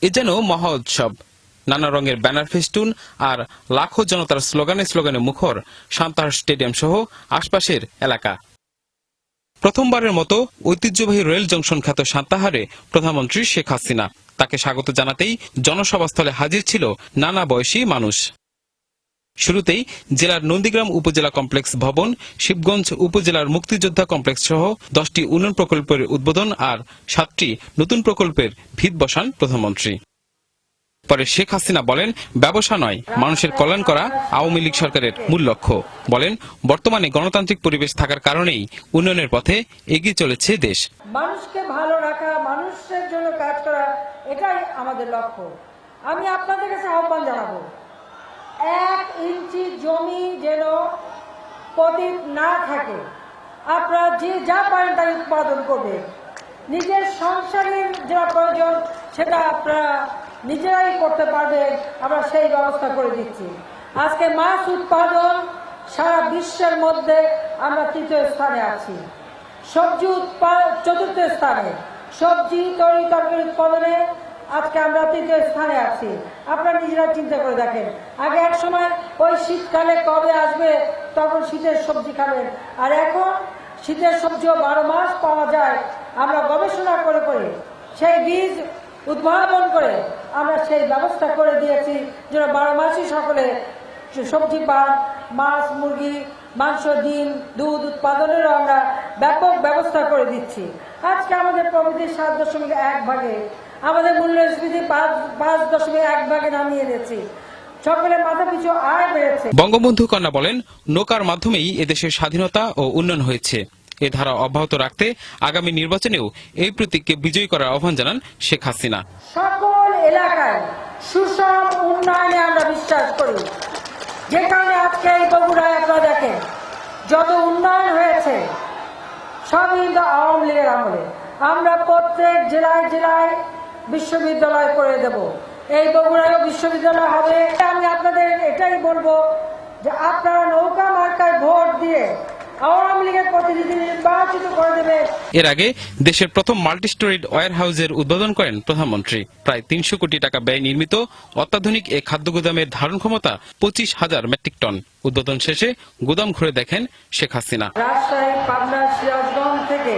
এ যেন মহা উৎসব নানা রঙের ব্যানার ফেস্টুন আর লাখো জনতার স্লোগানে স্লোগানে মুখর সান্তাহার স্টেডিয়াম সহ আশপাশের এলাকা। প্রথমবারের মতো ঐতিহ্যবাহী রেল জংশন খ্যাত সান্তাহারে প্রধানমন্ত্রী শেখ হাসিনা। তাকে স্বাগত জানাতেই জনসভাস্থলে হাজির ছিল নানা বয়সী মানুষ। শুরুতেই জেলার নন্দীগ্রাম উপজেলা কমপ্লেক্স ভবন, শিবগঞ্জ উপজেলার মুক্তিযোদ্ধা কমপ্লেক্স সহ দশটি উন্নয়ন প্রকল্পের উদ্বোধন আর সাতটি নতুন প্রকল্পের ভিত বসান প্রধানমন্ত্রী। পরে শেখ হাসিনা বলেন, ব্যবসা নয়, মানুষের কল্যাণ করা আওয়ামী লীগ সরকারের মূল লক্ষ্য। বলেন, বর্তমানে গণতান্ত্রিক পরিবেশ থাকার কারণেই উন্নয়নের পথে এগিয়ে চলেছে দেশ। মানুষকে ভালো রাখা, মানুষের জন্য কাজ করা, এটাই আমাদের লক্ষ্য। আমি আপনাদের কাছে আহ্বান জানাব এক ইঞ্চি জমি যেন পতিত না থাকে। আপনারা যে যা পারেন তাই উৎপাদন করবে নিজের সংসারের যা প্রয়োজন, সেটা আপনারা নিজেরাই করতে পারবেন। আমরা সেই ব্যবস্থা করে দিচ্ছি। আজকে মাছ উৎপাদন সারা বিশ্বের মধ্যে আমরা তৃতীয় স্থানে আছি। সবজি উৎপাদন চতুর্থ স্থানে। সবজি তরি তরকারি উৎপাদনে আজকে আমরা তৃতীয় স্থানে আছি। আপনারা নিজেরা চিন্তা করে দেখেন। আগে এক সময় ওই শীতকালে কবে আসবে, তখন শীতের সবজি খাবেন। আর এখন শীতের সবজিও বারো মাস পাওয়া যায়। আমরা গবেষণা করে করে, সেই বীজ উদ্ভাবন করে আমরা সেই ব্যবস্থা করে দিয়েছি যেন বারো মাসই সকলে সবজি পান। মাছ, মুরগি, মাংস, ডিম, দুধ উৎপাদনেরও আমরা ব্যাপক ব্যবস্থা করে দিচ্ছি। আজকে আমাদের প্রবৃদ্ধি সাত দশমিক এক ভাগে আমাদের মূল্যস্ফীতি পাঁচ পাঁচ দশমিক এক ভাগে নামিয়ে মাথা পিছু আয় বেড়েছে বঙ্গবন্ধু কন্যা বলেন নৌকার মাধ্যমেই এদেশের স্বাধীনতা ও উন্নয়ন হয়েছে। এ ধারা অব্যাহত রাখতে আগামী নির্বাচনেও এই প্রতীককে বিজয়ী করার আহ্বান জানান শেখ হাসিনা। সকল এলাকায় সুষম উন্নয়নে আমরা বিশ্বাস করি। যেখানে আজকে এই আপনারা দেখেন যত উন্নয়ন হয়েছে সবই কিন্তু আওয়ামী লীগের আমলে। আমরা প্রত্যেক জেলায় জেলায় বিশ্ববিদ্যালয় করে দেব। এই বগুড়ায়ও বিশ্ববিদ্যালয় হবে। আমি আপনাদের এটাই বলব যে আপনারা নৌকা মার্কায় ভোট দিয়ে আওয়ামী লীগের প্রতিনিধি নির্বাচিত করে দেবে। এর আগে দেশের প্রথম মাল্টি স্টোরিড ওয়ার হাউসের উদ্বোধন করেন প্রধানমন্ত্রী। প্রায় তিনশো কোটি টাকা ব্যয় নির্মিত অত্যাধুনিক এ খাদ্য গুদামের ধারণ ক্ষমতা পঁচিশ হাজার মেট্রিক টন। উদ্বোধন শেষে গুদাম ঘুরে দেখেন শেখ হাসিনা। রাজশাহী পাবনা সিরাজগঞ্জ থেকে